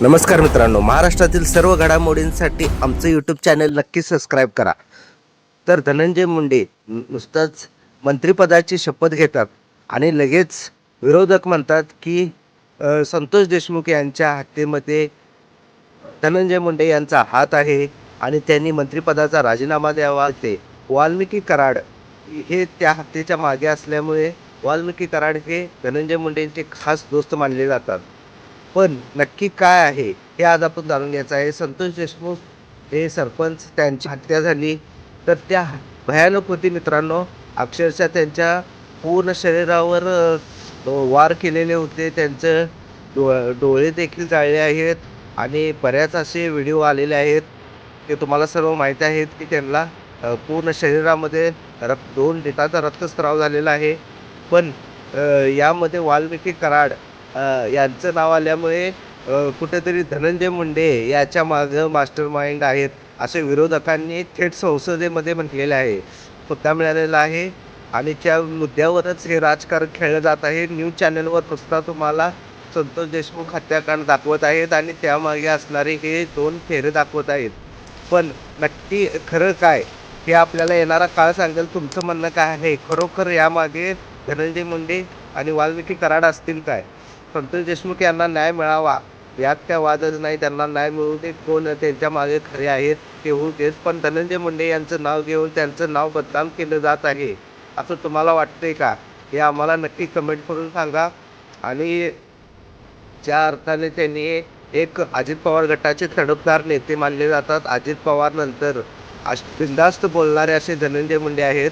नमस्कार मित्रांनो महाराष्ट्रातील सर्व घडामोडींसाठी आमचं यूट्यूब चॅनल नक्की सबस्क्राईब करा. तर धनंजय मुंडे नुसतंच मंत्रिपदाची शपथ घेतात आणि लगेच विरोधक म्हणतात की संतोष देशमुख यांच्या हत्येमध्ये धनंजय मुंडे यांचा हात आहे आणि त्यांनी मंत्रिपदाचा राजीनामा द्यावा. ते वाल्मिकी कराड हे त्या हत्येच्या मागे असल्यामुळे वाल्मिकी कराड हे धनंजय मुंडेंचे खास दोस्त मानले जातात. पण नक्की काय आहे हे आज आपण जाणून घ्यायचं आहे. संतोष देशमुख हे सरपंच त्यांची हत्या झाली. तर त्या भयानक होती मित्रांनो. अक्षरशः त्यांच्या पूर्ण शरीरावर वार केलेले होते. त्यांचं डो डोळे देखील जाळले आहेत आणि बऱ्याच असे व्हिडिओ आलेले आहेत. ते तुम्हाला सर्व माहीत आहेत की त्यांना पूर्ण शरीरामध्ये रक्त दोन लिटाचा रक्तस्राव झालेला आहे. पण यामध्ये वाल्मिकी कराड यांचं नाव आल्यामुळे कुठेतरी धनंजय मुंडे याच्या मागं मास्टर माइंड आहेत असे विरोधकांनी थेट संसदेमध्ये म्हटलेले आहे. मुद्दा मिळालेला आहे आणि त्या मुद्द्यावरच हे राजकारण खेळलं जात आहे. न्यूज चॅनलवर नुसता तुम्हाला संतोष देशमुख हत्याकांड दाखवत आहेत आणि त्यामागे असणारे हे दोन फेरे दाखवत आहेत. पण नक्की खरं काय हे आपल्याला येणारा काळ सांगेल. तुमचं म्हणणं काय आहे? खरोखर यामागे धनंजय मुंडे आणि वाल्मिकी कराड असतील काय? संतोष देशमुख यांना न्याय मिळावा. यात काय वादच नाही त्यांना न्याय मिळू दे. कोण त्यांच्या मागे खरे आहेत ते होऊ देत. पण धनंजय मुंडे यांचं नाव घेऊन त्यांचं नाव बदनाम केलं जात आहे. असं तुम्हाला वाटतंय का? हे आम्हाला नक्की कमेंट करून सांगा. आणि ज्या अर्थाने त्यांनी एक अजित पवार गटाचे तडफदार नेते मानले जातात अजित पवार नंतर अश बिंदास्त बोलणारे असे धनंजय मुंडे आहेत.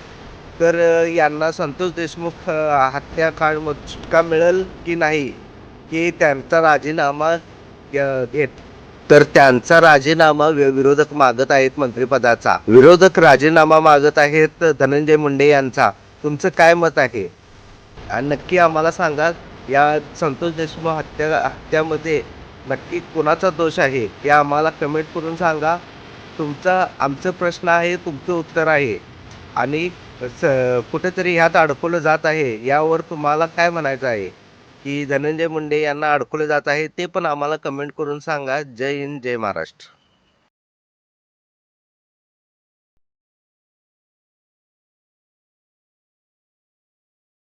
तर यांना संतोष देशमुख हत्याकांड सुटका मिळेल की नाही? की त्यांचा राजीनामा घेत. तर त्यांचा राजीनामा वि- विरोधक मागत आहेत मंत्रिपदाचा. विरोधक राजीनामा मागत आहेत धनंजय मुंडे यांचा. तुमचं काय मत आहे? आणि नक्की आम्हाला सांगा. या संतोष देशमुख हत्या हत्यामध्ये नक्की कोणाचा दोष आहे? हे आम्हाला कमेंट करून सांगा. तुमचा आमचं प्रश्न आहे तुमचं उत्तर आहे. आणि स कुठेतरी ह्यात अडकवलं जात आहे. यावर तुम्हाला काय म्हणायचं आहे? की धनंजय मुंडे यांना अडकवले जात आहे ते पण आम्हाला कमेंट करून सांगा. जय हिंद जय महाराष्ट्र.